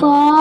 for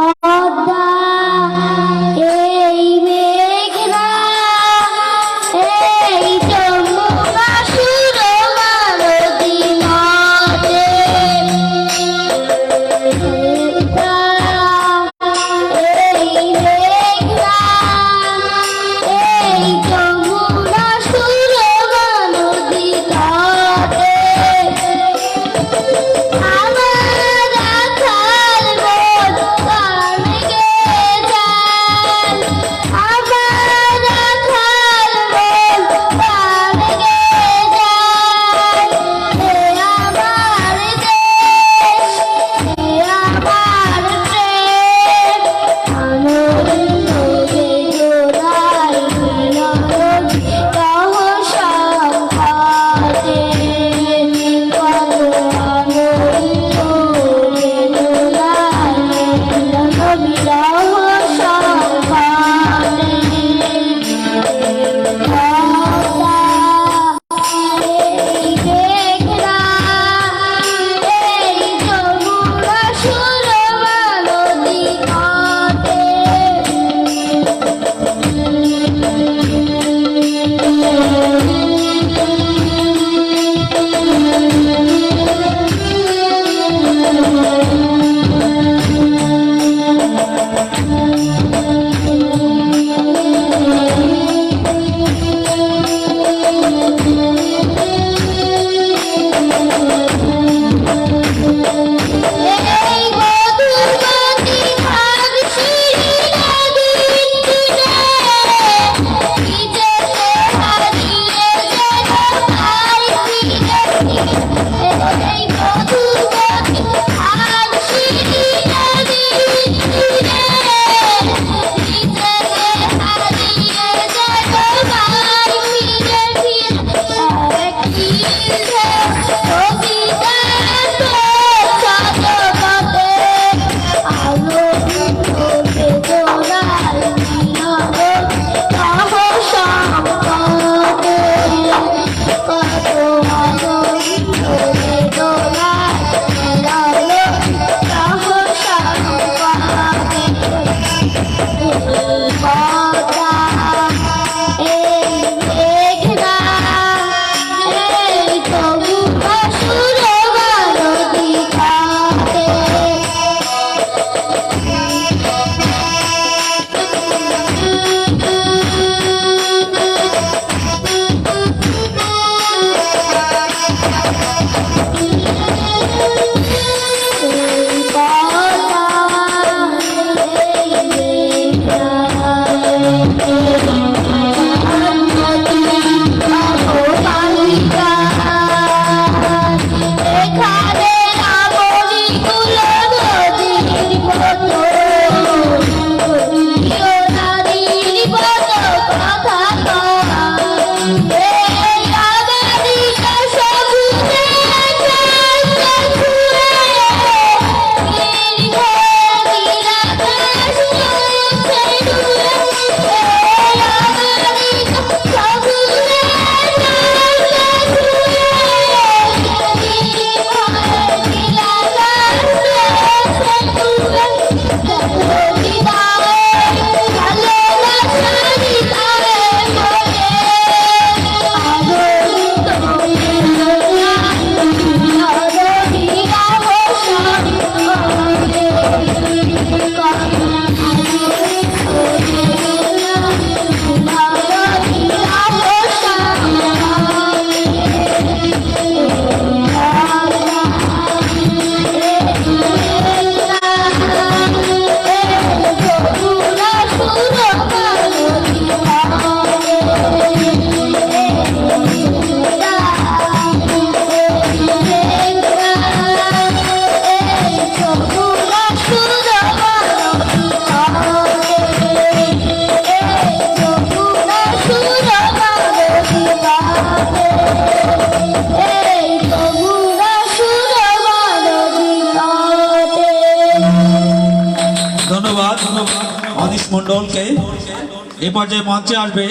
পর্যায়ে মঞ্চে আসবে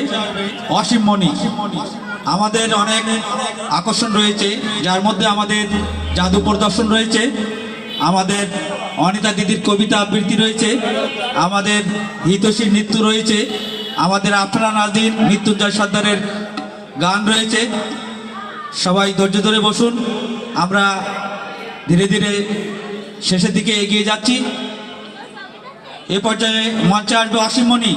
অসীম মণি। আমাদের অনেক আকর্ষণ রয়েছে, যার মধ্যে আমাদের জাদু প্রদর্শন রয়েছে, আমাদের অনিতা দিদির কবিতা আবৃত্তি রয়েছে, আমাদের হিতশী নৃত্য রয়েছে, আমাদের আফরা নাজির মৃত্যুঞ্জয় সর্দারের গান রয়েছে। সবাই ধৈর্য ধরে বসুন, আমরা ধীরে ধীরে শেষের দিকে এগিয়ে যাচ্ছি। এ পর্যায়ে মঞ্চে আসবে অসীমণি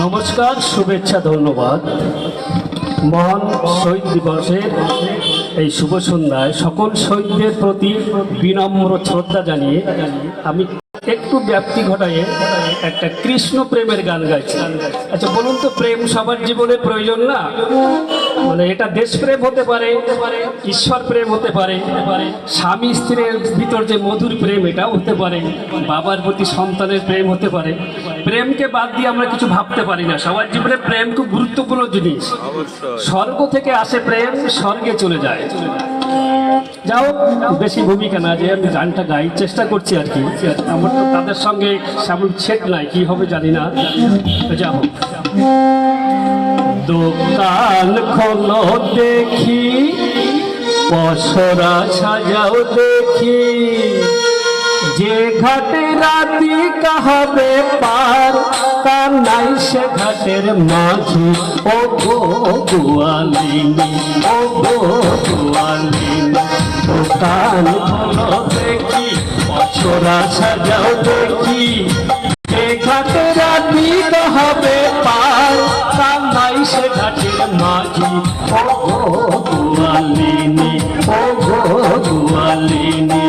নমস্কার, শুভেচ্ছা, ধন্যবাদ। মহান শহীদ দিবসের এই শুভ সন্ধ্যায় সকল শহীদদের প্রতি বিনম্র শ্রদ্ধা জানিয়ে আমি একটু ব্যাপ্তি ঘটাইয়ে একটা কৃষ্ণ প্রেমের গান গাইছে। আচ্ছা বলুন তো, প্রেম সবার জীবনে প্রয়োজন না? মানে এটা দেশপ্রেম হতে পারে, ঈশ্বর প্রেম হতে পারে, স্বামী স্ত্রীর ভিতর যে মধুর প্রেম, এটাও হতে পারে, বাবার প্রতি সন্তানের প্রেম হতে পারে। প্রেমকে বাদ দিয়ে আমরা কিছু ভাবতে পারি না। সবার জীবনে প্রেম খুব গুরুত্বপূর্ণ জিনিস। স্বর্গ থেকে আসে প্রেম স্বর্গে চলে যায়। যাও বেশি ভূমিকা না যে আমি গানটা গাই চেষ্টা করছি আর কি। আমার তো তাদের সঙ্গে সেমন ছেট নাই কি হবে জানি না। যা হোক। দোকান খোলো দেখি পসরা সাজাও দেখি। যে ঘাটে রাতি কাহাবে পার, তার নাই সে ঘাটের মাঝি। ও গো গোয়ালিনী ও গো গোয়ালিনী দোকান দেখি পছরা সাজাও দেখি। যে ঘাটে রাতি কাহাবে পার, তার নাই সে ঘাটের মাঝি। ও গো গোয়ালিনী ও গো গোয়ালিনী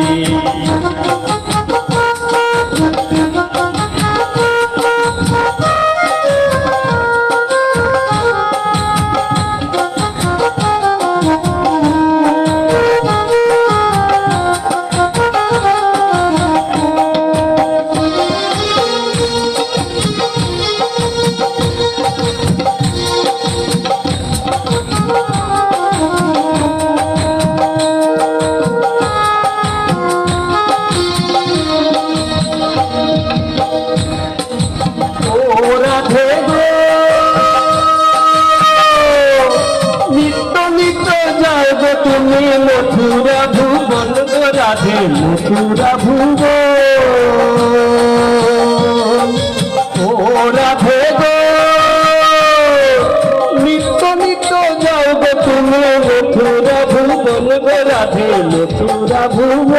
গো রাধে মথুরা ভুবন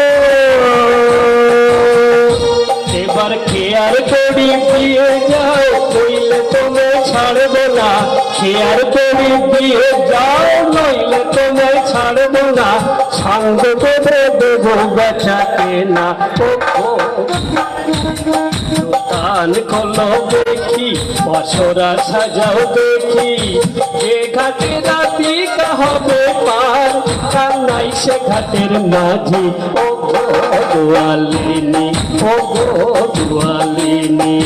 এবার খেয়ার করি, দিয়ে যাও নইলে তুমি ছাড়বো না। খেয়ার করি, দিয়ে যাও, নইলে তুমি ছাড়বো না। সঙ্গ করে দেবো বেচাকে না কান খোলো দেখি বছরা সাজাও দেখি। এ ঘাটে রাতি কাহবে পার, কান্নাই সে ঘাটের মাঝি। ও গো গোয়ালিনী ও গো গোয়ালিনী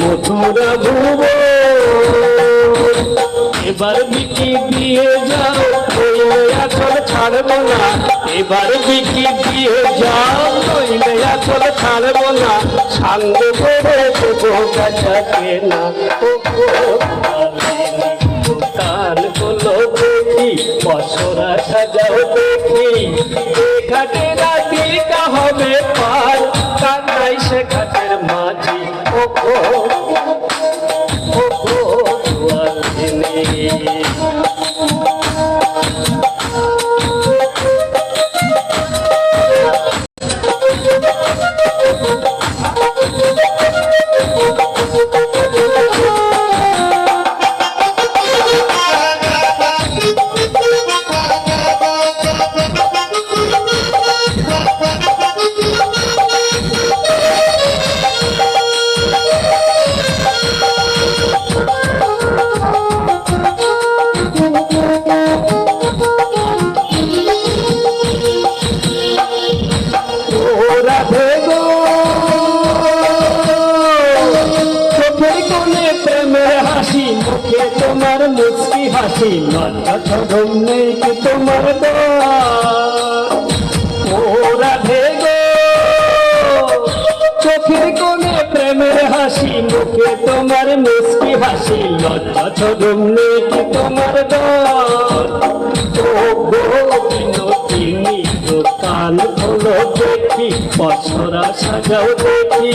মথুরা ভুবন এবার বিকি দিয়ে যাও ওই এখন ছাড়বো না এবার বিকি দিয়ে যাও নইলে আসল ছাড়বো না সাঙ্গ করে গাছাকে না ও দেখি ঘাটে রাতিটা হবে পার কান্দাই সে ঘাটের মাঝি ও ও ও গো হাসি, মুখে তোমার মুচকি হাসি, লজ্জা ছড়ম নেই কি তোমার। ওরা ভেগো চোখের কোণে প্রেমের হাসি, মুখে তোমার মুচকি হাসি, লজ্জা ছড়ম নেই কি তোমার দোকান হলো দেখি, বছরা সাজাও দেখি।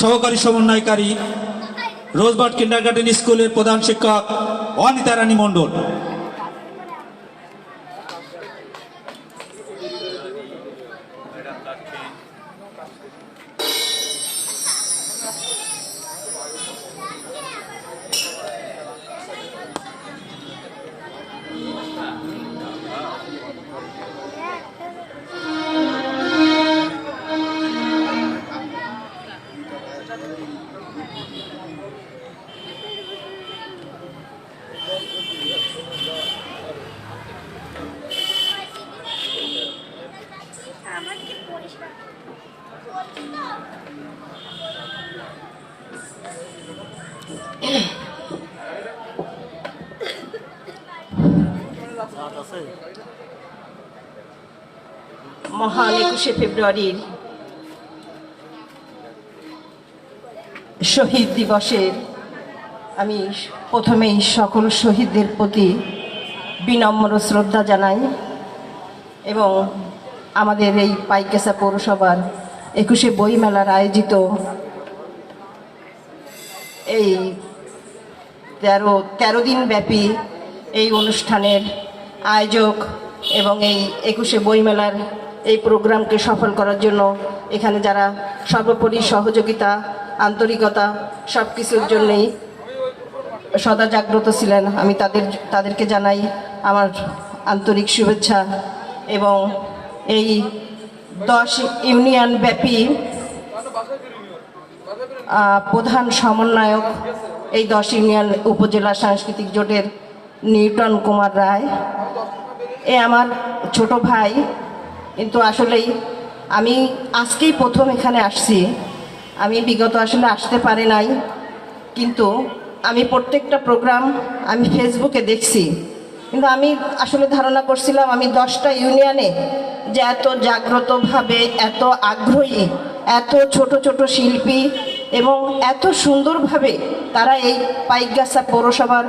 সহকারী সমন্বয়কারী রোজবার্ট কিন্ডারগার্ডেন স্কুলের প্রধান শিক্ষক অনিতা রানী মণ্ডল। একুশে ফেব্রুয়ারির শহীদ দিবসের আমি প্রথমেই সকল শহীদদের প্রতি বিনম্র শ্রদ্ধা জানাই এবং আমাদের এই পাইকেসা পৌরসভার একুশে বইমেলার আয়োজিত এই তেরো তেরো দিন ব্যাপী এই অনুষ্ঠানের আয়োজক এবং এই একুশে বইমেলার এই প্রোগ্রামকে সফল করার জন্য এখানে যারা সর্বোপরি সহযোগিতা, আন্তরিকতা সব কিছুর জন্যেই সদা জাগ্রত ছিলেন। আমি তাদের, তাদেরকে জানাই আমার আন্তরিক শুভেচ্ছা এবং এই দশ ইউনিয়ন ব্যাপী প্রধান সমন্বয়ক এই দশ ইউনিয়ন উপজেলা সাংস্কৃতিক জোটের নিউটন কুমার রায়। এ আমার ছোট ভাই কিন্তু আসলেই আমি আজকেই প্রথম এখানে আসছি। আমি বিগত আসলে আসতে পারি নাই, কিন্তু আমি প্রত্যেকটা প্রোগ্রাম আমি ফেসবুকে দেখছি। কিন্তু আমি আসলে ধারণা করছিলাম, আমি দশটা ইউনিয়নে যে এত জাগ্রতভাবে, এত আগ্রহী, এত ছোট ছোট শিল্পী এবং এত সুন্দরভাবে তারা এই পাইকগাছা পৌরসভার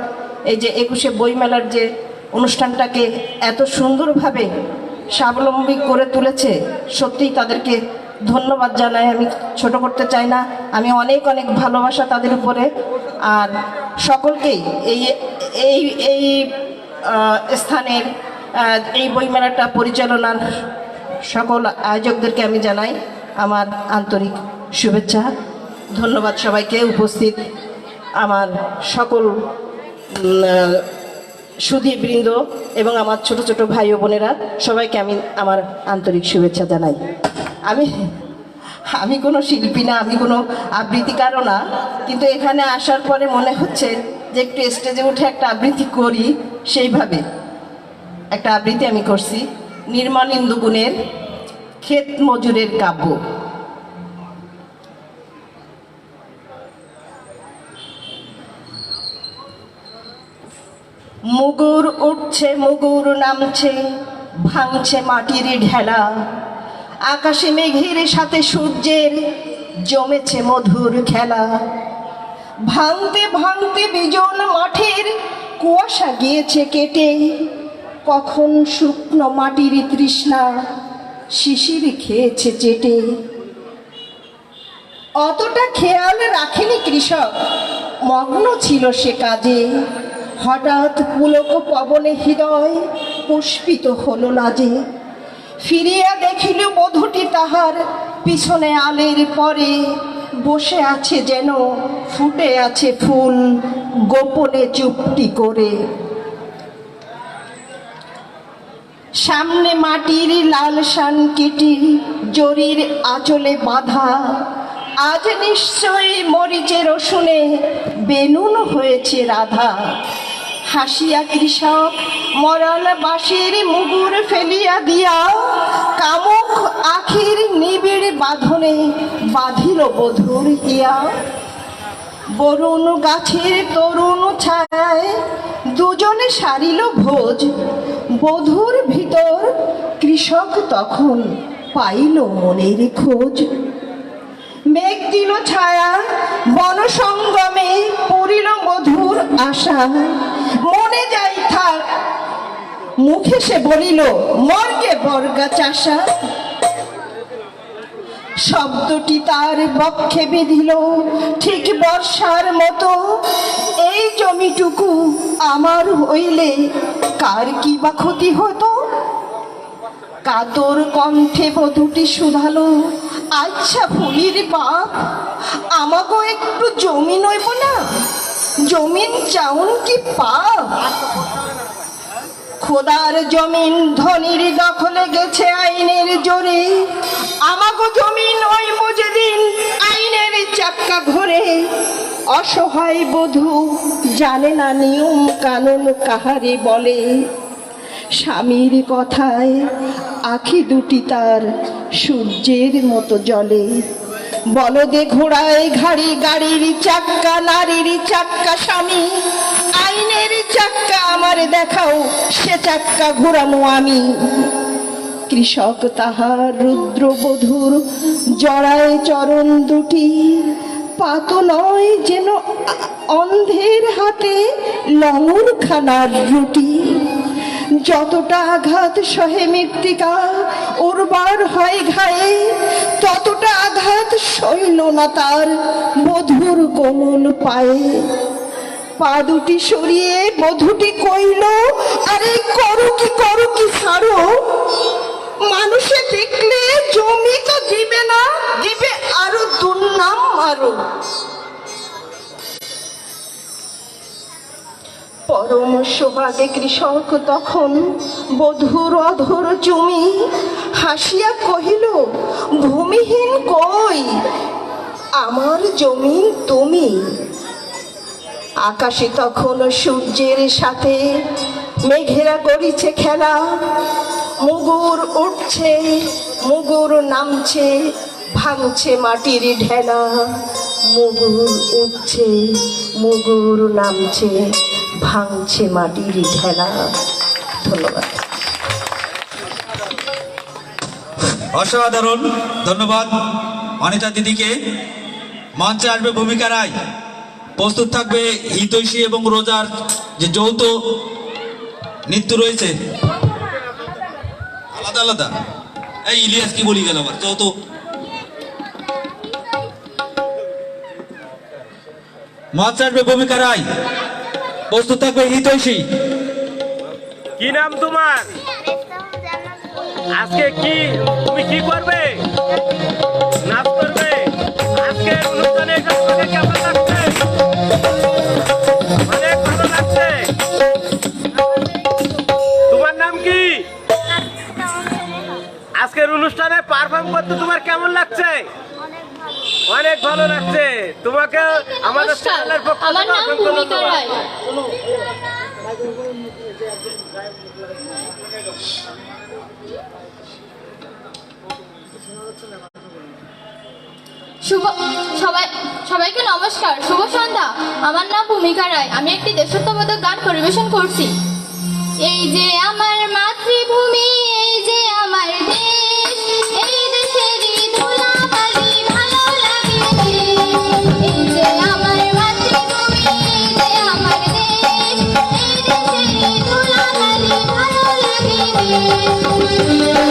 এই যে একুশে বইমেলার যে অনুষ্ঠানটাকে এত সুন্দরভাবে স্বাবলম্বী করে তুলেছে। সত্যিই তাদেরকে ধন্যবাদ জানাই। আমি ছোট করতে চাই না। আমি অনেক অনেক ভালোবাসা তাদের উপরে। আর সকলকেই এই এই এই স্থানের এই বইমেলাটা পরিচালনার সকল আয়োজকদেরকে আমি জানাই আমার আন্তরিক শুভেচ্ছা। ধন্যবাদ সবাইকে। উপস্থিত আমার সকল সুধীবৃন্দ এবং আমার ছোট ছোট ভাই ও বোনেরা, সবাইকে আমি আমার আন্তরিক শুভেচ্ছা জানাই। আমি আমি কোনো শিল্পী না, আমি কোনো আবৃত্তিকারও না, কিন্তু এখানে আসার পরে মনে হচ্ছে যে একটু স্টেজে উঠে একটা আবৃত্তি করি, সেইভাবে একটা আবৃত্তি আমি করছি। নির্মল ইন্দুগুণের ক্ষেত মজুরের কাব্য। মুগুর উঠছে, মুগুর নামছে, ভাঙছে মাটির ঢেলা। আকাশে মেঘের সাথে সূর্যের জমেছে মধুর খেলা। ভাঙতে ভাঙতে বিজন মাঠের কুয়াশা গিয়েছে কেটে। কখন শুকনো মাটির তৃষ্ণা শিশির খেয়েছে চেটে। অতটা খেয়াল রাখেনি কৃষক, মগ্ন ছিল সে কাজে। হঠাৎ পুলক পবনে হৃদয় পুষ্পিত হলো না যে। ফিরিয়া দেখিল বধূটি তাহার পিছনে আলের পরে বসে আছে যেন ফুটে আছে ফুল গোপনে চুপটি করে। সামনে মাটির লাল শান কেটে জরির আঁচলে বাঁধা আজ নিশ্চয়ই মরিচে রসুনে বেনুন হয়েছে রাধা। হাসিয়া কৃষক মরণ বাঁশির মুগুর ফেলিয়া দিয়া কামুক আখির নিবিড় বাঁধনে বাঁধিল বধুর হিয়া। বরুণ গাছের তরুণ ছায় দুজনে সারিল ভোজ। বধুর ভিতর কৃষক তখন পাইল মনের খোঁজ। মেঘ দিল ছায়া বন সঙ্গমে পড়িল মধুর আশা। মনে যাই থাক, মুখে সে বলিল, মর্গে বর্গা চাষা। শব্দটি তার বক্ষে বিধিল, ঠিক বর্ষার মতো। এই জমিটুকু আমার হইলে কার কি বা ক্ষতি হতো? কাতর কণ্ঠে বধূটি শুধালো আচ্ছা ফুলির বাপ আমাকেও একটু জমি নইব না? জমিন চাউন কি পাপ? খোদার জমিন ধনির দখলে গেছে আইনের জোরে আমাকে জমিন ওই যেদিন আইনের চাক্কা ঘোরে। অসহায় বধূ, জানে না নিয়ম কানুন কাহারে বলে। স্বামীর কথায় আখি দুটি তার সূর্যের মতো জলে বলদে ঘোড়ায় ঘাড়ি, গাড়ির চাক্কা, নারীর চাক্কা, স্বামী, আইনের চাক্কা আমার দেখাও, সে চাক্কা ঘোরামো আমি। কৃষক তাহার রুদ্রবধূর জড়ায় চরণ দুটি পাত নয় যেন অন্ধের হাতে লঙর খানার রুটি। যতটা আঘাত সহে মৃত্তিকা উর্বর হয় ঘায়ে, ততটা আঘাত সইল না তার মধুর কোমল পায়ে। পা দুটি সরিয়ে মধুটি কইল, আরে করো কি করো কি, ছাড়ো। মানুষে দেখলে জমি তো দিবে না, দিবে আরও দুর্নাম আরও পরম সোহাগে কৃষক তখন বধুর অধর জমি হাসিয়া কহিল, ভূমিহীন কই? আমার জমি তুমি। আকাশে তখন সূর্যের সাথে মেঘেরা করিছে খেলা। মুগুর উঠছে, মুগুর নামছে, ভাঙছে মাটির ঢেলা। মুগুর উঠছে, মুগুর নামছে ভাঙছে মাটির ঢেলা। ধন্যবাদ। অসাধারণ, ধন্যবাদ। অনিতা দিদিকে। মঞ্চে আসবে ভূমিকা রায়। প্রস্তুত থাকবে হিতৈষী এবং রোজার যে যৌথ নৃত্য রয়েছে। আলাদা আলাদা। এই ইলিয়াস কি বলি গেল আবার? যৌথ। মঞ্চে আসবে ভূমিকা রায়। প্রস্তুত থাকবে হিতৈষী। কি নাম তোমার? আজকে কি, তুমি কি করবে? নাচ করবে? অনুষ্ঠানে তোমার নাম কি? আজকের অনুষ্ঠানে পারফর্ম করতে তোমার কেমন লাগছে? অনেক ভালো লাগছে। তোমাকে আমাদের চ্যানেলের পক্ষ থেকে সবাইকে নমস্কার। শুভ সন্ধ্যা। আমার নাম ভূমিকা রায়। আমি একটি দেশত্ববোধক গান পরিবেশন করছি। এই যে আমার মাতৃভূমি এই যে আমার দেশ এই দেশের ধুলা। Thank you.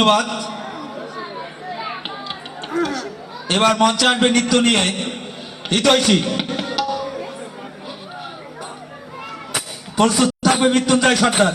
ধন্যবাদ। এবার মঞ্চে আসবে নৃত্য নিয়ে। হিতৈষী প্রস্তুত থাকবে মৃত্যুঞ্জয় সর্দার।